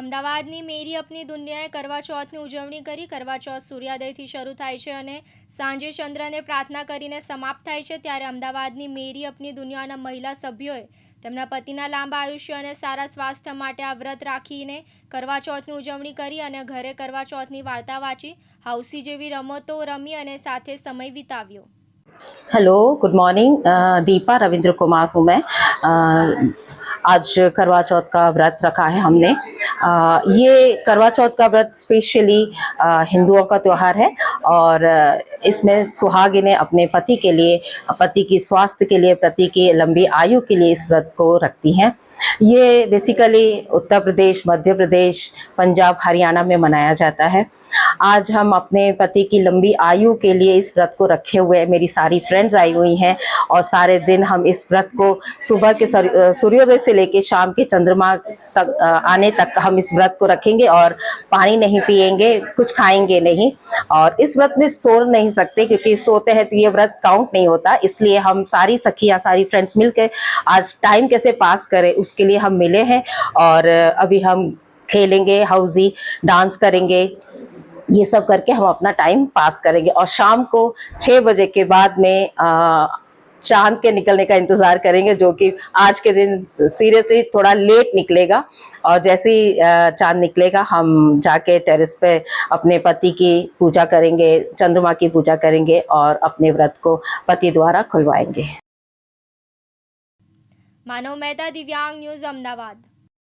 અમદાવાદની મેરી અપની દુનિયાએ કરવા ચોથની ઉજવણી કરી. કરવા ચોથ સૂર્યોદયથી શરૂ થાય છે અને સાંજે ચંદ્રને પ્રાર્થના કરીને સમાપ્ત થાય છે. ત્યારે અમદાવાદની મેરી અપની દુનિયાના મહિલા સભ્યોએ તેમના પતિના લાંબા આયુષ્ય અને સારા સ્વાસ્થ્ય માટે આ વ્રત રાખીને કરવા ચોથની ઉજવણી કરી અને ઘરે કરવા ચોથની વાર્તા વાંચી, હાઉસી જેવી રમતો રમી અને સાથે સમય વિતાવ્યો. Hello good morning Deepa Ravindra Kumar હું મેં. आज करवा चौथ का व्रत रखा है हमने। अ, ये करवा चौथ का व्रत स्पेशली हिंदुओं का त्यौहार है और इसमें सुहागिनें अपने पति के लिए पति की स्वास्थ्य के लिए पति की लंबी आयु के लिए इस व्रत को रखती हैं। ये बेसिकली उत्तर प्रदेश मध्य प्रदेश पंजाब हरियाणा में मनाया जाता है। आज हम अपने पति की लंबी आयु के लिए इस व्रत को रखे हुए मेरी सारी फ्रेंड्स आई हुई हैं और सारे दिन हम इस व्रत को सुबह के सूर्योदय से लेकर शाम के चंद्रमा तक आने तक हम इस व्रत को रखेंगे और पानी नहीं पिएँगे कुछ खाएँगे नहीं। और इस व्रत में सो नहीं सकते क्योंकि सोते हैं तो ये व्रत काउंट नहीं होता। इसलिए हम सारी सखियाँ सारी फ्रेंड्स मिलकर आज टाइम कैसे पास करें उसके लिए हम मिले हैं। और अभी हम खेलेंगे हाउजी डांस करेंगे। ये सब करके हम अपना टाइम पास करेंगे। और शाम को छः बजे के बाद में अ, चाँद के निकलने का इंतज़ार करेंगे, जो कि आज के दिन सीरियसली थोड़ा लेट निकलेगा। और जैसे ही चाँद निकलेगा, हम जाके टेरेस पे अपने पति की पूजा करेंगे, चंद्रमा की पूजा करेंगे और अपने व्रत को पति द्वारा खुलवाएँगे। मानव मेहता दिव्यांग न्यूज़ अहमदाबाद।